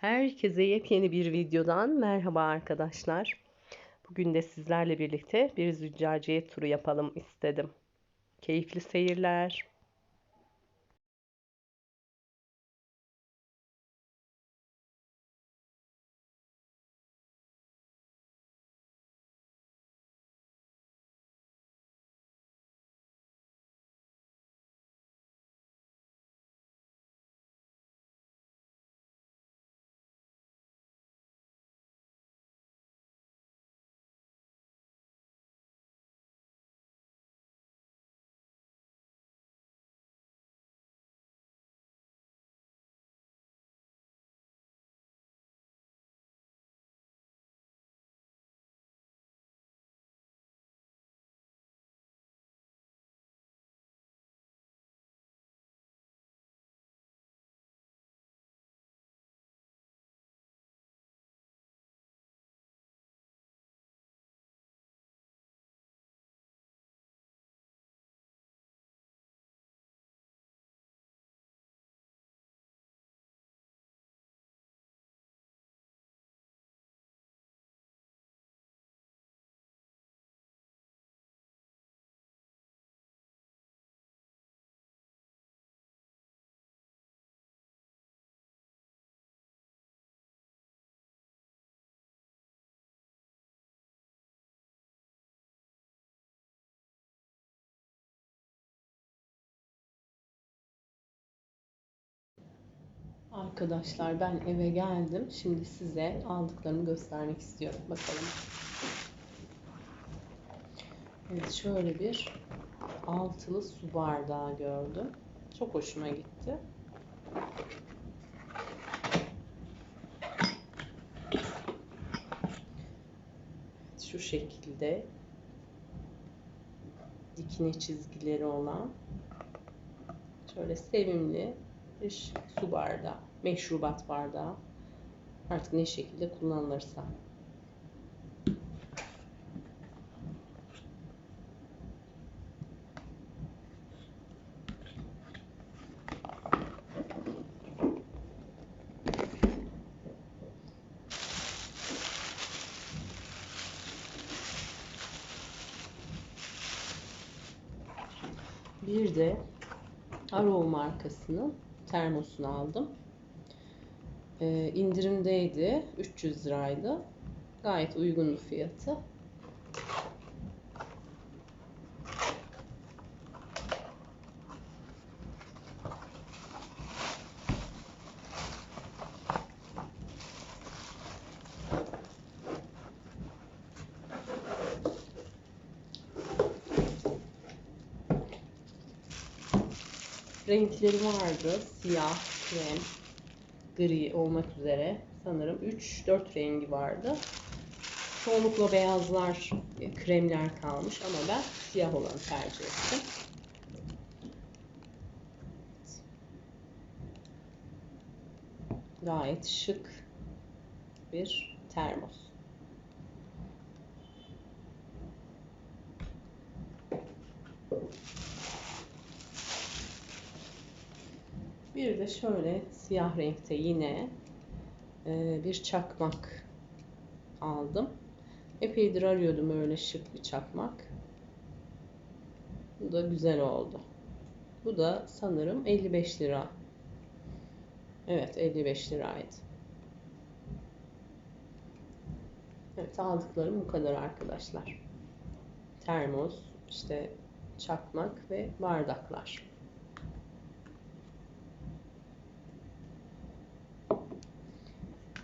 Herkese yepyeni bir videodan merhaba arkadaşlar. Bugün de sizlerle birlikte bir züccaciye turu yapalım istedim. Keyifli seyirler. Arkadaşlar ben eve geldim. Şimdi size aldıklarımı göstermek istiyorum. Bakalım. Evet şöyle bir altılı su bardağı gördüm. Çok hoşuma gitti. Şu şekilde dikine çizgileri olan şöyle sevimli bir su bardağı, meşrubat bardağı. Artık ne şekilde kullanılırsa. Bir de Arrow markasının termosunu aldım. Ee, indirimdeydi. 300 liraydı. Gayet uygundu fiyatı. Renkleri vardı. Siyah, krem, gri olmak üzere sanırım 3-4 rengi vardı. Çoğunlukla beyazlar, kremler kalmış ama ben siyah olanı tercih ettim. Gayet şık bir termos. Bir de şöyle siyah renkte yine e, bir çakmak aldım. Epeydir arıyordum öyle şık bir çakmak. Bu da güzel oldu. Bu da sanırım 55 lira. Evet 55 liraydı. Evet aldıklarım bu kadar arkadaşlar. Termos, işte çakmak ve bardaklar.